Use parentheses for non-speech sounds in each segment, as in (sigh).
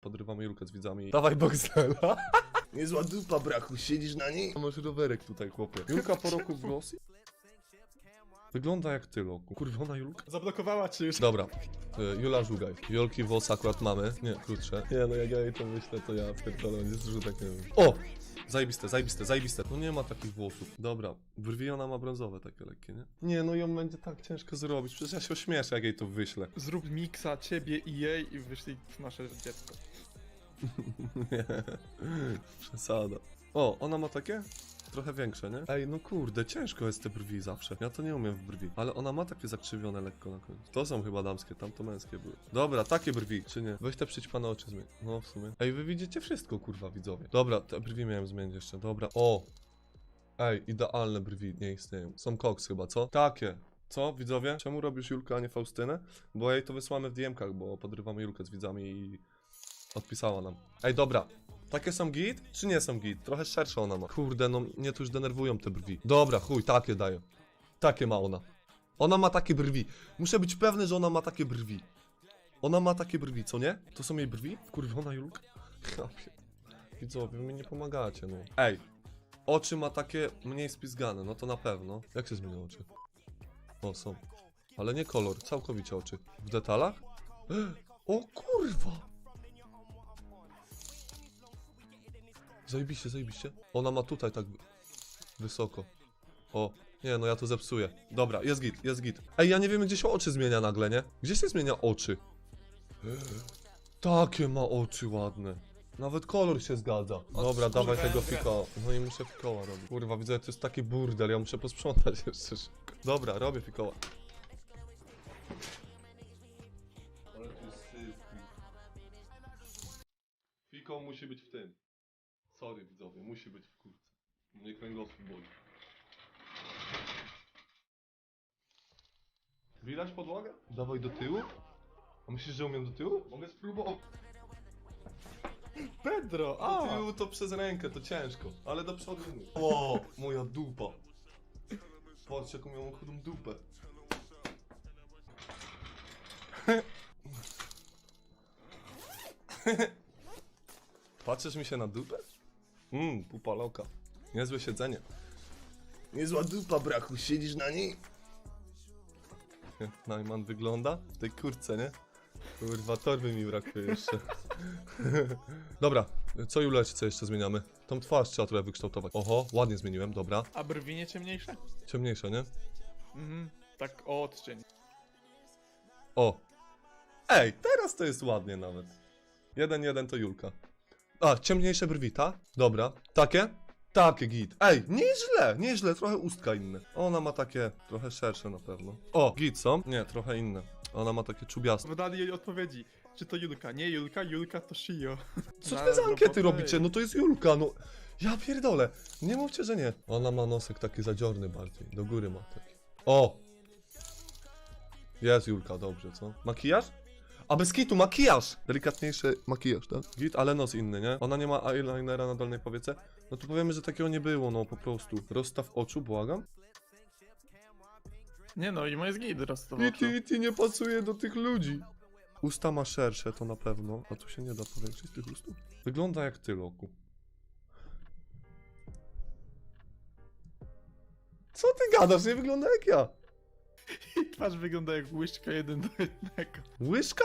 Podrywamy Julkę z widzami. Dawaj Boxdela. Niezła dupa, brachu, siedzisz na niej? Masz rowerek tutaj, chłopie. Julka po roku w Rosji? Wygląda jak ty, Loku. Kurwona Julka. Zablokowała cię już. Dobra, y, Jula Żugaj. Jolki włos akurat mamy. Nie, krótsze. Nie, no jak ja jej to myślę, to ja pierdolę, będzie zrzutek, nie wiem. O! Zajebiste, zajebiste, zajebiste. No nie ma takich włosów. Dobra, brwi ona ma brązowe takie lekkie, nie? Nie, no ją będzie tak ciężko zrobić. Przecież ja się ośmieszę, jak jej to wyślę. Zrób miksa ciebie i jej i wyszli nasze dziecko. (laughs) Nie, przesada. O, ona ma takie? Trochę większe, nie? Ej, no kurde, ciężko jest te brwi zawsze. Ja to nie umiem w brwi. Ale ona ma takie zakrzywione lekko na końcu. To są chyba damskie, tam to męskie były. Dobra, takie brwi, czy nie? Weź te przyćpane oczy zmień. No, w sumie. Ej, wy widzicie wszystko, kurwa, widzowie. Dobra, te brwi miałem zmienić jeszcze. Dobra, o! Ej, idealne brwi nie istnieją. Są koks chyba, co? Takie. Co, widzowie? Czemu robisz Julkę, a nie Faustynę? Bo jej to wysłamy w DM-kach, bo podrywamy Julkę z widzami i odpisała nam. Ej, dobra. Takie są git, czy nie są git? Trochę szersze ona ma. Kurde, no mnie tu już denerwują te brwi. Dobra, chuj, takie daję. Takie ma ona. Ona ma takie brwi. Muszę być pewny, że ona ma takie brwi. Ona ma takie brwi, co nie? To są jej brwi? Kurwiona Julka? (laughs) Widzowie, wy mi nie pomagacie, no. Ej, oczy ma takie mniej spizgane, no to na pewno. Jak się zmienią oczy? O, są. Ale nie kolor, całkowicie oczy. W detalach? (gasps) O kurwa! Zajebiście, zajebiście. Ona ma tutaj tak wysoko. O, nie no ja to zepsuję. Dobra, jest git, jest git. Ej, ja nie wiem gdzie się oczy zmienia nagle, nie? Gdzie się zmienia oczy? Takie ma oczy ładne. Nawet kolor się zgadza. Dobra, dawaj tego fikoła. No i muszę fikoła robić. Kurwa, widzę, to jest taki burdel, ja muszę posprzątać (laughs) jeszcze szybko. Dobra, robię fikoła. Ale tu jest Fikoł musi być w tym. Sorry widzowie, musi być w kurce. Mnie kręgosłup boli. Widać podłogę? Dawaj do tyłu. A myślisz, że umiem do tyłu? Mogę spróbować. Pedro, Do a! tyłu to przez rękę, to ciężko. Ale do przodu nie. O, moja dupa. Patrz jaką miałam chudą dupę. Patrzysz mi się na dupę? Mmm, pupa loka. Niezłe siedzenie. Niezła dupa, brachu, siedzisz na niej? Jak Najman wygląda? W tej kurce, nie? Kurwa, torby mi brakuje jeszcze. (laughs) dobra, co Juleci, co jeszcze zmieniamy? Tą twarz trzeba trochę wykształtować. Oho, ładnie zmieniłem, dobra. A brwi nie ciemniejsze? Ciemniejsze, nie? Mhm, tak o odcień. O! Ej, teraz to jest ładnie nawet. Jeden, jeden to Julka. A, ciemniejsze brwi, ta? Dobra. Takie? Takie, git. Ej, nieźle, nieźle, trochę ustka inne. Ona ma takie trochę szersze na pewno. O, git są? Nie, trochę inne. Ona ma takie czubiaste. Wydali jej odpowiedzi. Czy to Julka? Nie Julka, Julka to Shio. Co Na wy za ankiety robotę robicie? No to jest Julka, no. Ja pierdolę. Nie mówcie, że nie. Ona ma nosek taki zadziorny bardziej. Do góry ma taki. O! Jest Julka, dobrze, co? Makijaż? A bez kitu, makijaż! Delikatniejszy makijaż, tak? Git, ale nos inny, nie? Ona nie ma eyelinera na dolnej powiece? No to powiemy, że takiego nie było, no po prostu. Rozstaw oczu, błagam. Nie no, i moje zgid rozstawał. Iti, iti nie pasuje do tych ludzi. Usta ma szersze, to na pewno. A tu się nie da powiększyć tych ustów. Wygląda jak ty, Loku. Co ty gadasz? Nie wygląda jak ja. I twarz wygląda jak łyżka jeden do jednego. Łyżka?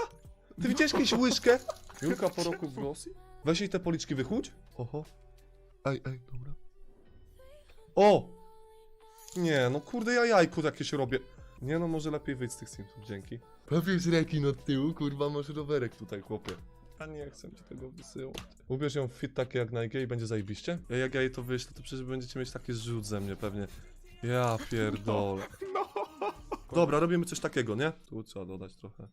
Ty widziałeś kiedyś łyżkę? Julka po roku w Rosji? Weź jej te policzki wychudź. Oho. Ej, ej, dobra. O! Nie, no kurde, ja jajku jakieś robię. Nie no, może lepiej wyjść z tych Simsów, dzięki. Prawie z rekin od tyłu, kurwa, masz rowerek tutaj, chłopie. A nie chcę ci tego wysyłać. Ubierz ją w fit takie jak Nike i będzie zajebiście. Ja jak ja jej to wyślę, to przecież będziecie mieć taki zrzut ze mnie pewnie. Ja (laughs) pierdolę. Dobra, robimy coś takiego, nie? Tu trzeba dodać trochę.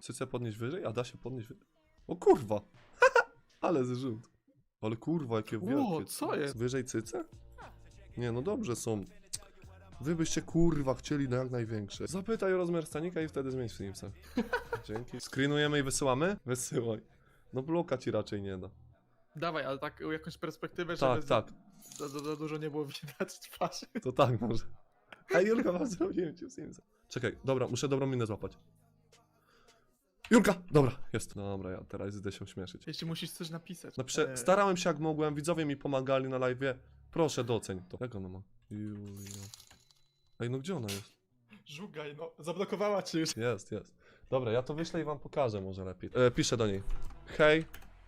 Cycę podnieść wyżej? A da się podnieść wyżej? O kurwa! (laughs) Ale zrzut. Ale kurwa, jakie wielkie. co jest? Wyżej cyce? Nie, no dobrze są. Wy byście kurwa chcieli na jak największe. Zapytaj o rozmiar stanika i wtedy zmień w Simsach. (laughs) Dzięki. Screenujemy i wysyłamy? Wysyłaj. No bloka ci raczej nie da. Dawaj, ale tak jakąś perspektywę, żeby Tak, tak. Za, za, za dużo nie było widać twarzy. To tak może. A Julka wam zrobiłem ci w Simsach. Czekaj, dobra, muszę dobrą minę złapać. Julka! Dobra, jest. Dobra, ja teraz idę się ośmieszyć. Jeśli musisz coś napisać. Prze... E, Starałem się jak mogłem, widzowie mi pomagali na live. Proszę doceń to. Jak ona ma? Julia. Ej, no gdzie ona jest? Żugaj, no. Zablokowała cię już. Jest, jest. Dobra, ja to wyślę i wam pokażę może lepiej. E, piszę do niej. Hej,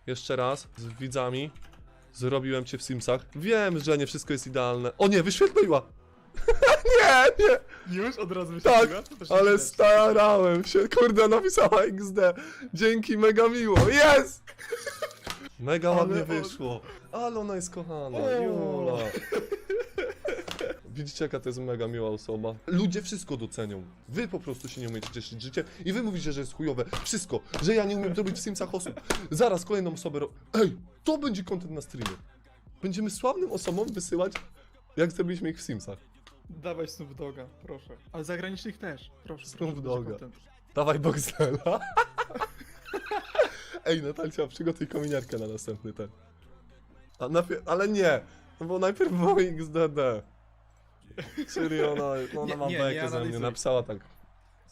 jeszcze raz, z widzami. Zrobiłem cię w Simsach. Wiem, że nie wszystko jest idealne. O nie, wyświetliła! (laughs) nie, nie! Już od razu Tak, wyświetliła? To się Ale widać. starałem się, kurde, napisała XD. Dzięki, mega miło. Jest! Mega Ale ładnie on- wyszło. Ale ona jest kochana, O. Jula. (laughs) Widzicie, jaka to jest mega miła osoba? Ludzie wszystko docenią. Wy po prostu się nie umiecie cieszyć życiem i wy mówicie, że jest chujowe. Wszystko, że ja nie umiem zrobić w Simsach osób. Zaraz kolejną osobę ro... Ej, to będzie content na streamie. Będziemy sławnym osobom wysyłać, jak zrobiliśmy ich w Simsach. Dawaj Snoop Doga, proszę. Ale zagranicznych też, proszę. Snoop content. Dawaj Boxdela. (laughs) Ej, Natalcia, przygotuj kominiarkę na następny ten. A najpierw, ale nie, no bo najpierw było XDD. Czyli ona, no ona Nie, ma nie, bekę nie ze mnie, analizuj. napisała tak.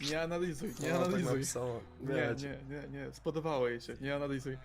Nie analizuj, nie ona tak analizuj. napisała. Nie, nie, nie, nie, spodobało jej się, nie analizuj.